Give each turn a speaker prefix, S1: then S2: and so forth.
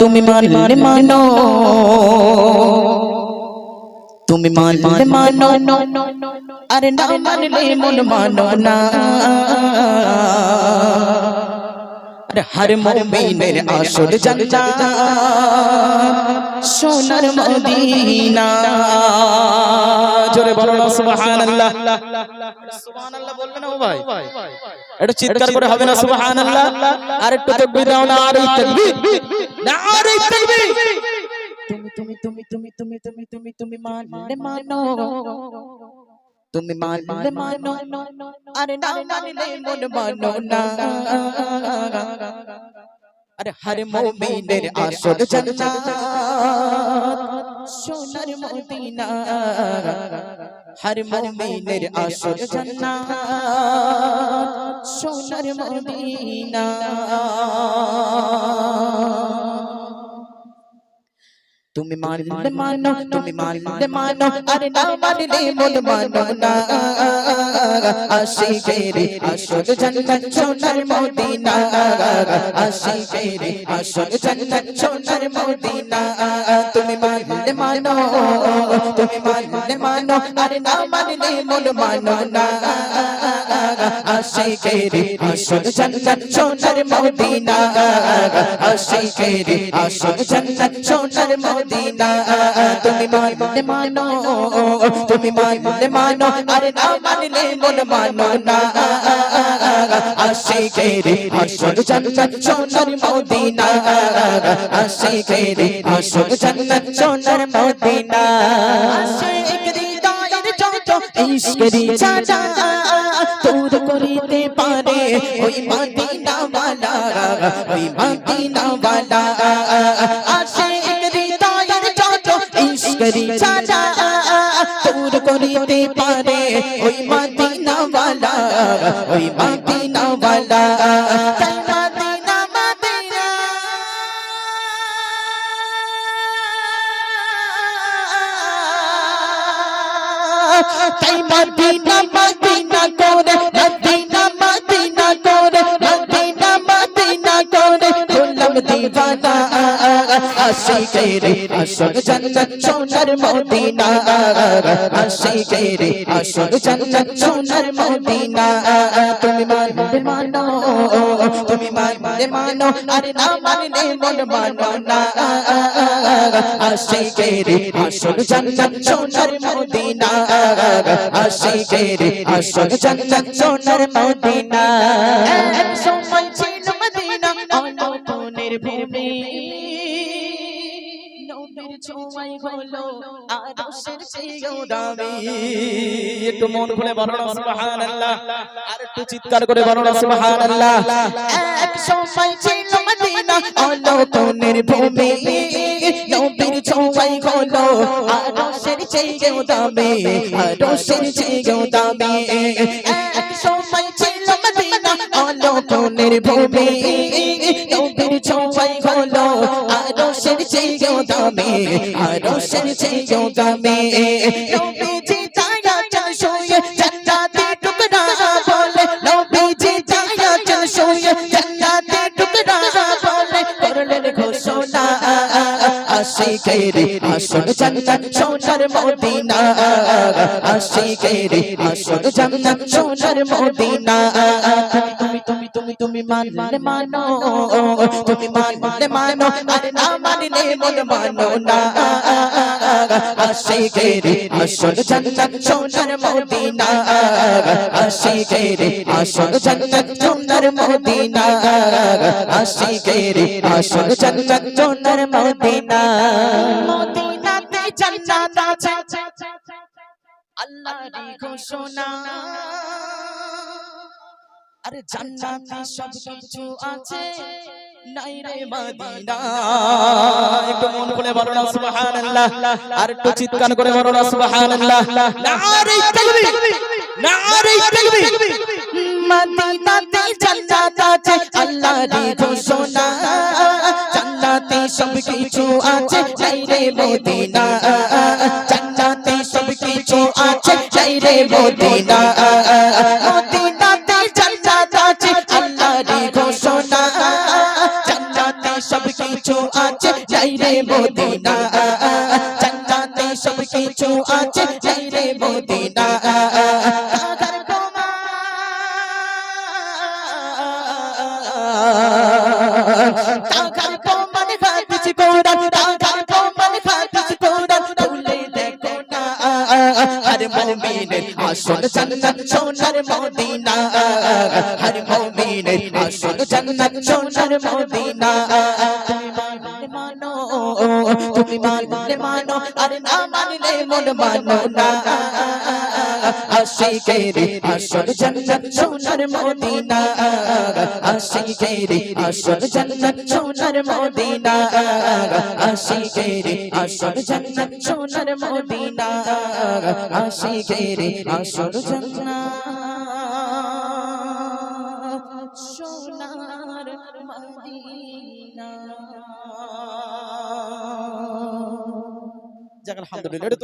S1: তুমি মানলে মানো। তুমি মানলে মানো। আরে না মানলে মন মানো না। আরে হর মুমিনের আসল জান্নাত, সোনার মদিনা। জোরে বলো না, সুবহানাল্লাহ। সুবহানাল্লাহ ও ভাই। একটু চিৎকার করে হবে না, সুবহানাল্লাহ। আর একটু তাকবীর দাও না, আর তাকবীর। না আর তাকবীর তুমি তুমি তুমি তুমি তুমি তুমি তুমি তুমি মানলে মানো তুমি মানলে মানো আরে না মানলে মন মানো না আরে হর মুমিনের আসল জান্নাত সোনার মদিনা হর মুমিনের আসল জান্নাত সোনার মদিনা তুমি মানলে মানো তুমি মানলে মানো আরে না মানলে মন মানো না। আশিকেরে আসল জান্নাত সোনার মদিনা। আশিকেরে আসল জান্নাত সোনার মদিনা। তুমি মানলে মানো তুমি মানলে মানো আরে না মানলে মন মানো না। আশিকেরে আসল জান্নাত সোনার মদিনা। আশিকেরে আসল জান্নাত সোনার মদিনা। তুমি মানলে মানো, তুমি মানলে মানো, আরে না মানলে মন মানো না। আশিকেরে আসল জান্নাত সোনার মদিনা, আশিকেরে আসল জান্নাত সোনার মদিনা। আশিকেরি দায়ের যত ইশকেরি চাচা তোর করিতে পারে ওই মদিনা ওই মদিনা করি ছাড়া দূর করিতে পারে। ওই মদিনাওয়ালা ওই মদিনাওয়ালা। তাই মদিনা মদিনা। করে মদিনা মদিনা করে মদিনা মদিনা করে খুলম দিবানা আশিকেরে আসল জান্নাত সোনার মদিনা। আশিকেরে আসল জান্নাত সোনার মদিনা। তুমি মানলে মানো, তুমি মানলে মানো, আরে না মানলে মন মানো না। আশিকেরে আসল জান্নাত সোনার মদিনা। আশিকেরে আসল জান্নাত সোনার মদিনা। এক সময় ছিল মদিনা অনপনের ভূমি। ছোঁয়ায় হলো। আরশের চেয়েও দামি একটু মন খুলে বলো না সুবহানাল্লাহ। আর একটু চিৎকার করে বলো না সুবহানাল্লাহ। এক সময় ছিল মদিনা অনপনের ভূমি। নবীর ছোঁয়ায় হলো আরশের চেয়েও দামি আরশের চেয়েও দামি এক সময় ছিল মদিনা অনপনের ভূমি। নবীর ছোঁয়ায় হলো আরশের চেয়েও দামি আরশের চেয়েও দামি নবীজি আশিকেরে আসল জান্নাত, সোনার মদিনা। আশিকেরে আসল জান্নাত, সোনার মদিনা। তুমি তুমি তুমি তুমি মানলে মানো, তুমি মানলে মানো, আরে না মানলে মন মানো না। আশিকেরে আসল জান্নাত, সোনার মদিনা। আশিকেরে আসল জান্নাত, সোনার মদিনা। আশিকেরে আসল জান্নাত, সোনার মদিনা। মদিনাতে জান্নাত আছে। আল্লাহরই ঘোষণা। আরে জান্নাতে সব কিছু আছে। নাই রে মদিনা। একটু মন খুলে বলো না সুবহানাল্লাহ। আর একটু চিৎকার করে বলো না সুবহানাল্লাহ। নারে তাকবীর নারে তাকবীর মদিনাতে জান্নাত আছে আল্লাহরই ঘোষণা। জান্নাতে সব কিছু আছে নাই রে মদিনা। জান্নাতে সব কিছু আছে নাই রে মদিনা। মদিনাতে জান্নাত আছে আল্লাহরই ঘোষণা। জান্নাতে সব কিছু আছে যাই রে মদিনা। জান্নাতে সব কিছু আছে যাই রে মদিনা। মুমিনের আসল জান্নাত সোনার মদিনা হর মুমিনের আসল জান্নাত সোনার মদিনা তুমি মানো তুমি মানলে মানো, আর না মানলে মন মানো না। আশিকের আসল জান্নাত সোনার মদিনা। আশিকের আসল জান্নাত সোনার মদিনা। আশিকের আসল জান্নাত সোনার মদিনা। আশিকের আসল জান্নাত।
S2: جعل حمد لله.